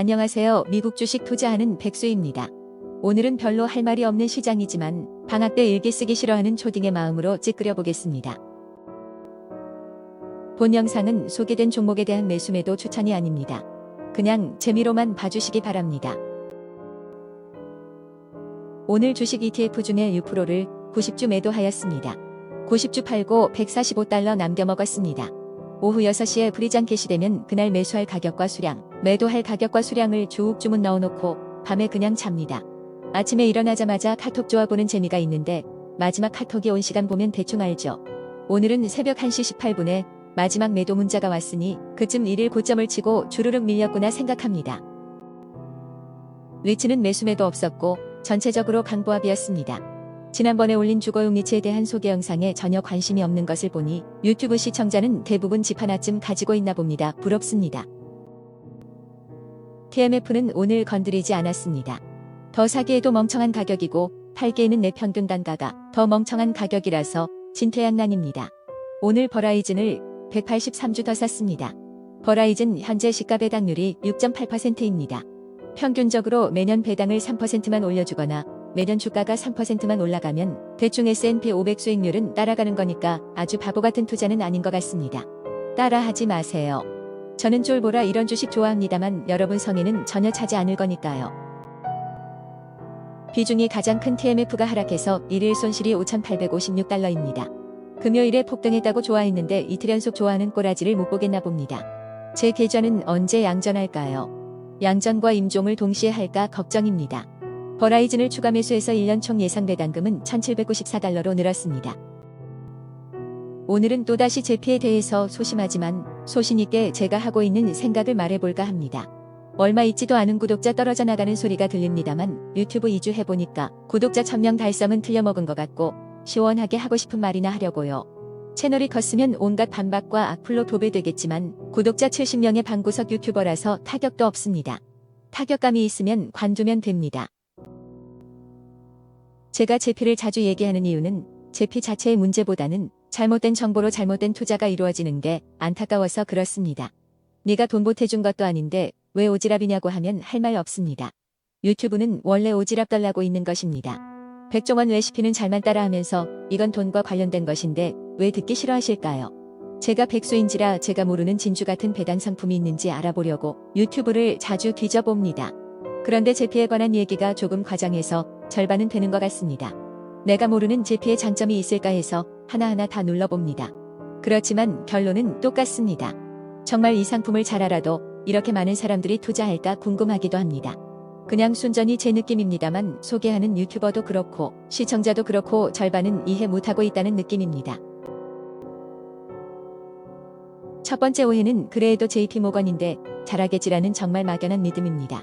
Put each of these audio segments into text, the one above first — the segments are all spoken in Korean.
안녕하세요. 미국 주식 투자하는 백수입니다. 오늘은 별로 할 말이 없는 시장이지만 방학 때 일기 쓰기 싫어하는 초딩의 마음으로 찌끄려 보겠습니다. 본 영상은 소개된 종목에 대한 매수 매도 추천이 아닙니다. 그냥 재미로만 봐주시기 바랍니다. 오늘 주식 ETF 중에 6%를 90주 매도하였습니다. 90주 팔고 145달러 남겨 먹었습니다. 오후 6시에 프리장 개시되면 그날 매수할 가격과 수량, 매도할 가격과 수량을 쭉 주문 넣어놓고 밤에 그냥 잡니다. 아침에 일어나자마자 카톡 좋아보는 재미가 있는데 마지막 카톡이 온 시간 보면 대충 알죠. 오늘은 새벽 1시 18분에 마지막 매도 문자가 왔으니 그쯤 일일 고점을 치고 주르륵 밀렸구나 생각합니다. 리츠는 매수 매도 없었고 전체적으로 강보합이었습니다. 지난번에 올린 주거용 리츠에 대한 소개 영상에 전혀 관심이 없는 것을 보니 유튜브 시청자는 대부분 집 하나쯤 가지고 있나 봅니다. 부럽습니다. TMF는 오늘 건드리지 않았습니다. 더 사기에도 멍청한 가격이고 팔기에는 내 평균 단가가 더 멍청한 가격이라서 진퇴양난입니다. 오늘 버라이즌을 183주 더 샀습니다. 버라이즌 현재 시가 배당률이 6.8%입니다. 평균적으로 매년 배당을 3%만 올려주거나 매년 주가가 3%만 올라가면 대충 S&P 500 수익률은 따라가는 거니까 아주 바보 같은 투자는 아닌 것 같습니다. 따라하지 마세요. 저는 쫄보라 이런 주식 좋아합니다만 여러분 성에는 전혀 차지 않을 거니까요. 비중이 가장 큰 TMF가 하락해서 일일 손실이 5,856달러입니다. 금요일에 폭등했다고 좋아했는데 이틀 연속 좋아하는 꼬라지를 못 보겠나 봅니다. 제 계좌는 언제 양전할까요? 양전과 임종을 동시에 할까 걱정입니다. 버라이즌을 추가 매수해서 1년 총 예상 배당금은 1,794달러로 늘었습니다. 오늘은 또다시 제피에 대해서 소심하지만 소신있게 제가 하고 있는 생각을 말해볼까 합니다. 얼마 있지도 않은 구독자 떨어져 나가는 소리가 들립니다만 유튜브 2주 해보니까 구독자 1000명 달성은 틀려먹은 것 같고 시원하게 하고 싶은 말이나 하려고요. 채널이 컸으면 온갖 반박과 악플로 도배되겠지만 구독자 70명의 방구석 유튜버라서 타격도 없습니다. 타격감이 있으면 관두면 됩니다. 제가 제피를 자주 얘기하는 이유는 제피 자체의 문제보다는 잘못된 정보로 잘못된 투자가 이루어지는 게 안타까워서 그렇습니다. 네가 돈 보태준 것도 아닌데 왜 오지랖이냐고 하면 할 말 없습니다. 유튜브는 원래 오지랖 달라고 있는 것입니다. 백종원 레시피는 잘만 따라하면서 이건 돈과 관련된 것인데 왜 듣기 싫어하실까요? 제가 백수인지라 제가 모르는 진주 같은 배당 상품이 있는지 알아보려고 유튜브를 자주 뒤져봅니다. 그런데 제피에 관한 얘기가 조금 과장해서 절반은 되는 것 같습니다. 내가 모르는 제피의 장점이 있을까 해서 하나하나 다 눌러봅니다. 그렇지만 결론은 똑같습니다. 정말 이 상품을 잘 알아도 이렇게 많은 사람들이 투자할까 궁금하기도 합니다. 그냥 순전히 제 느낌입니다만 소개하는 유튜버도 그렇고 시청자도 그렇고 절반은 이해 못하고 있다는 느낌입니다. 첫 번째 오해는 그래도 JP모건인데 잘하겠지라는 정말 막연한 믿음입니다.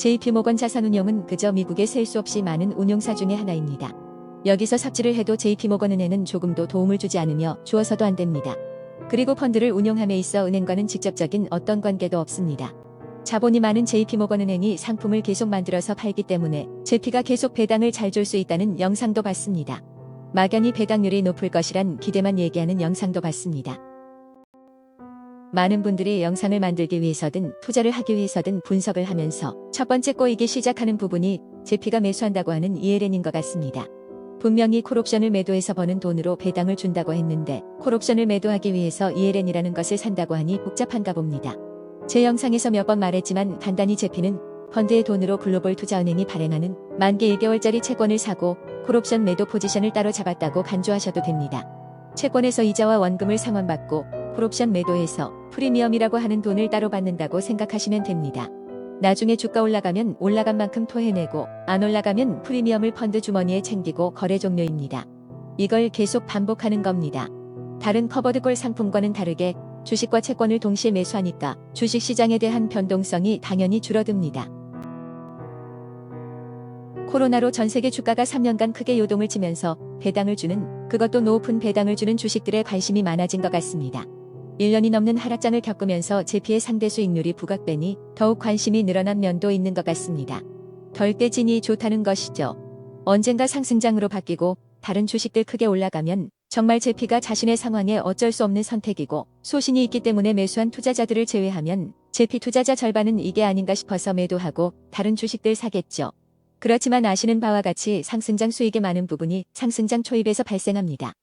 JP모건 자산운용은 그저 미국에 셀수 없이 많은 운용사 중의 하나입니다. 여기서 삽질을 해도 JP모건 은행은 조금도 도움을 주지 않으며 주어서도 안 됩니다. 그리고 펀드를 운용함에 있어 은행과는 직접적인 어떤 관계도 없습니다. 자본이 많은 JP모건 은행이 상품을 계속 만들어서 팔기 때문에 제피가 계속 배당을 잘 줄 수 있다는 영상도 봤습니다. 막연히 배당률이 높을 것이란 기대만 얘기하는 영상도 봤습니다. 많은 분들이 영상을 만들기 위해서든 투자를 하기 위해서든 분석을 하면서 첫 번째 꼬이기 시작하는 부분이 제피가 매수한다고 하는 ELN인 것 같습니다. 분명히 콜옵션을 매도해서 버는 돈으로 배당을 준다고 했는데 콜옵션을 매도하기 위해서 ELN이라는 것을 산다고 하니 복잡한가 봅니다. 제 영상에서 몇 번 말했지만 간단히 제피는 펀드의 돈으로 글로벌 투자은행이 발행하는 만기 1개월짜리 채권을 사고 콜옵션 매도 포지션을 따로 잡았다고 간주하셔도 됩니다. 채권에서 이자와 원금을 상환받고 콜옵션 매도해서 프리미엄이라고 하는 돈을 따로 받는다고 생각하시면 됩니다. 나중에 주가 올라가면 올라간 만큼 토해내고 안 올라가면 프리미엄을 펀드 주머니에 챙기고 거래 종료입니다. 이걸 계속 반복하는 겁니다. 다른 커버드콜 상품과는 다르게 주식과 채권을 동시에 매수하니까 주식 시장에 대한 변동성이 당연히 줄어듭니다. 코로나로 전 세계 주가가 3년간 크게 요동을 치면서 배당을 주는 그것도 높은 배당을 주는 주식들에 관심이 많아진 것 같습니다. 1년이 넘는 하락장을 겪으면서 제피의 상대 수익률이 부각되니 더욱 관심이 늘어난 면도 있는 것 같습니다. 덜 깨지니 좋다는 것이죠. 언젠가 상승장으로 바뀌고 다른 주식들 크게 올라가면 정말 제피가 자신의 상황에 어쩔 수 없는 선택이고 소신이 있기 때문에 매수한 투자자들을 제외하면 제피 투자자 절반은 이게 아닌가 싶어서 매도하고 다른 주식들 사겠죠. 그렇지만 아시는 바와 같이 상승장 수익의 많은 부분이 상승장 초입에서 발생합니다.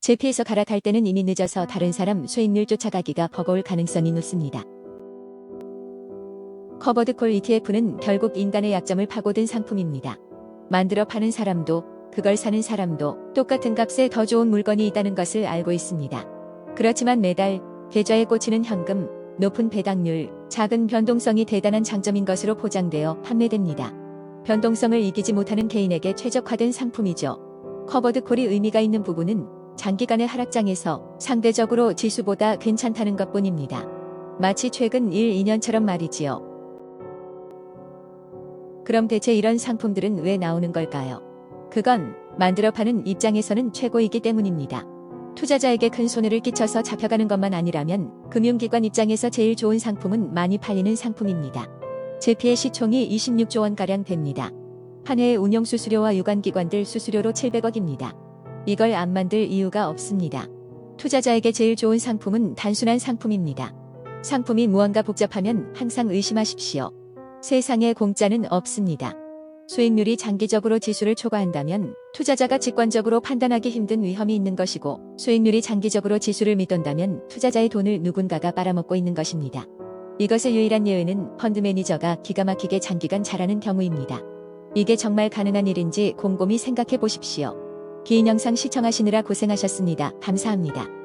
제 피에서 갈아탈 때는 이미 늦어서 다른 사람 수익률 쫓아가기가 버거울 가능성이 높습니다. 커버드 콜 ETF는 결국 인간의 약점을 파고든 상품입니다. 만들어 파는 사람도 그걸 사는 사람도 똑같은 값에 더 좋은 물건이 있다는 것을 알고 있습니다. 그렇지만 매달 계좌에 꽂히는 현금, 높은 배당률, 작은 변동성이 대단한 장점인 것으로 포장되어 판매됩니다. 변동성을 이기지 못하는 개인에게 최적화된 상품이죠. 커버드 콜이 의미가 있는 부분은 장기간의 하락장에서 상대적으로 지수보다 괜찮다는 것 뿐입니다. 마치 최근 1, 2년처럼 말이지요. 그럼 대체 이런 상품들은 왜 나오는 걸까요? 그건 만들어 파는 입장에서는 최고이기 때문입니다. 투자자에게 큰 손해를 끼쳐서 잡혀가는 것만 아니라면 금융기관 입장에서 제일 좋은 상품은 많이 팔리는 상품입니다. 제피의 시총이 26조 원가량 됩니다. 한 해의 운영 수수료와 유관기관들 수수료로 700억입니다. 이걸 안 만들 이유가 없습니다. 투자자에게 제일 좋은 상품은 단순한 상품입니다. 상품이 무언가 복잡하면 항상 의심하십시오. 세상에 공짜는 없습니다. 수익률이 장기적으로 지수를 초과한다면 투자자가 직관적으로 판단하기 힘든 위험이 있는 것이고 수익률이 장기적으로 지수를 밑돈다면 투자자의 돈을 누군가가 빨아먹고 있는 것입니다. 이것의 유일한 예외는 펀드 매니저가 기가 막히게 장기간 잘하는 경우입니다. 이게 정말 가능한 일인지 곰곰이 생각해 보십시오. 긴 영상 시청하시느라 고생하셨습니다. 감사합니다.